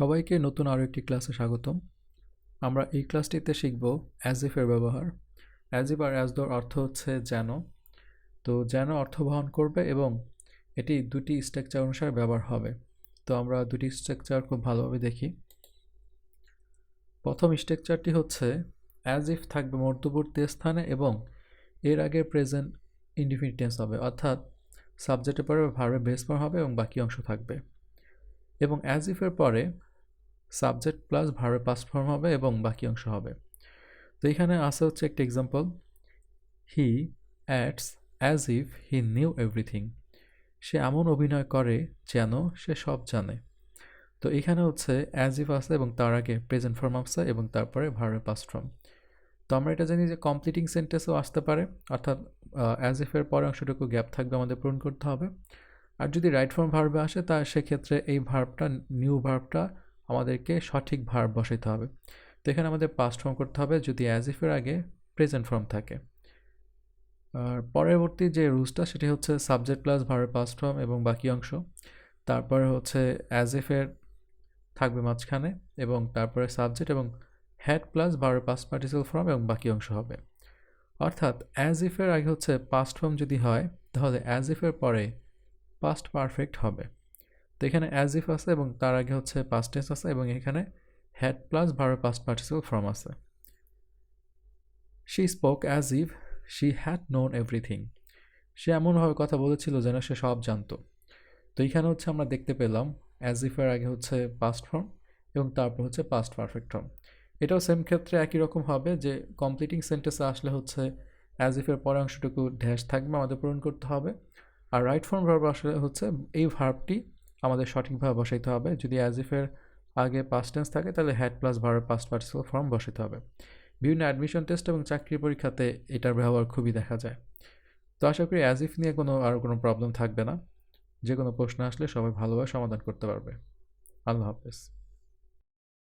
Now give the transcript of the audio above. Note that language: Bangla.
সবাইকে নতুন আরও একটি ক্লাসে স্বাগতম। আমরা এই ক্লাসটিতে শিখব অ্যাজ ইফের ব্যবহার। অ্যাজ ইফ আর অ্যাজ দোর অর্থ হচ্ছে যেন। তো যেন অর্থ বহন করবে এবং এটি দুটি স্ট্রাকচার অনুসারে ব্যবহার হবে। তো আমরা দুটি স্ট্রাকচার খুব ভালোভাবে দেখি। প্রথম স্ট্রাকচারটি হচ্ছে অ্যাজ ইফ থাকবে মধ্যবর্তী স্থানে এবং এর আগে প্রেজেন্ট ইনডিফিনিটেন্স হবে। অর্থাৎ সাবজেক্টের পরে ভার্বের বেস হবে এবং বাকি অংশ থাকবে। এবং অ্যাজ ইফের পরে সাবজেক্ট প্লাস ভার্বের পাস ফর্ম হবে এবং বাকি অংশ হবে। তো এখানে আসে হচ্ছে একটি example he adds as if he knew everything সে এমন অভিনয় করে যেন সে সব জানে। তো এখানে হচ্ছে অ্যাজ ইফ আছে এবং তার আগে প্রেজেন্ট ফর্ম আছে এবং তারপরে ভার্বের পাস ফর্ম তো আমরা এটা জানি যে কমপ্লিটিং সেন্টেন্সও আসতে পারে, অর্থাৎ অ্যাজ ইফের পরে অংশটুকু গ্যাপ থাকবে আমাদের পূরণ করতে হবে। আর যদি রাইট ফর্ম ভার্বে আসে তা সেক্ষেত্রে এই ভার্বটা নিউ ভার্বটা আমাদেরকে সঠিক ভার্ব বসাইতে হবে। তো এখানে আমাদের পাস্ট ফর্ম করতে হবে যদি অ্যাজ ইফের আগে প্রেজেন্ট ফর্ম থাকে। আর পরবর্তী যে রুলসটা সেটি হচ্ছে সাবজেক্ট প্লাস ভার্বের পাস্ট ফর্ম এবং বাকি অংশ। তারপরে হচ্ছে অ্যাজ ইফের থাকবে মাঝখানে এবং তারপরে সাবজেক্ট এবং হ্যাড প্লাস ভার্বের পাস্ট পার্টিসিপাল ফর্ম এবং বাকি অংশ হবে। অর্থাৎ অ্যাজ ইফের আগে হচ্ছে পাস্ট ফর্ম যদি হয়, তাহলে অ্যাজ ইফের পরে পাস্ট পারফেক্ট হবে। তো এখানে অ্যাজ ইফ আছে এবং তার আগে হচ্ছে পাস্ট আছে এবং এখানে had plus verb past participle form আছে। She spoke as if she had known everything সে এমনভাবে কথা বলেছিল যেন সে সব জানতো। তো এইখানে হচ্ছে আমরা দেখতে পেলাম অ্যাজ ইফের আগে হচ্ছে পাস্ট ফর্ম এবং তারপর হচ্ছে পাস্ট পারফেক্ট ফর্ম এটাও সেম ক্ষেত্রে একই রকম হবে যে কমপ্লিটিং সেন্টেন্সে আসলে হচ্ছে অ্যাজ ইফের পরে অংশটুকু ড্যাশ থাকবে আমাদের পূরণ করতে হবে। আর রাইট ফর্ম ভার্ব আসলে হচ্ছে এই ভার্বটি আমাদের সঠিকভাবে বসাইতে হবে। যদি অ্যাজ ইফের আগে পাস্ট টেন্স থাকে, তাহলে হ্যাড প্লাস ভারের পাস্ট পার্টিসিপাল ফর্ম বসাতে হবে। বিভিন্ন অ্যাডমিশন টেস্ট এবং চাকরি পরীক্ষাতে এটার ব্যবহার খুবই দেখা যায়। তো আশা করি অ্যাজ ইফ নিয়ে কোনো, আর কোনো প্রবলেম থাকবে না। যে কোনো প্রশ্ন আসলে সবাই ভালোভাবে সমাধান করতে পারবে। আল্লাহ হাফেজ।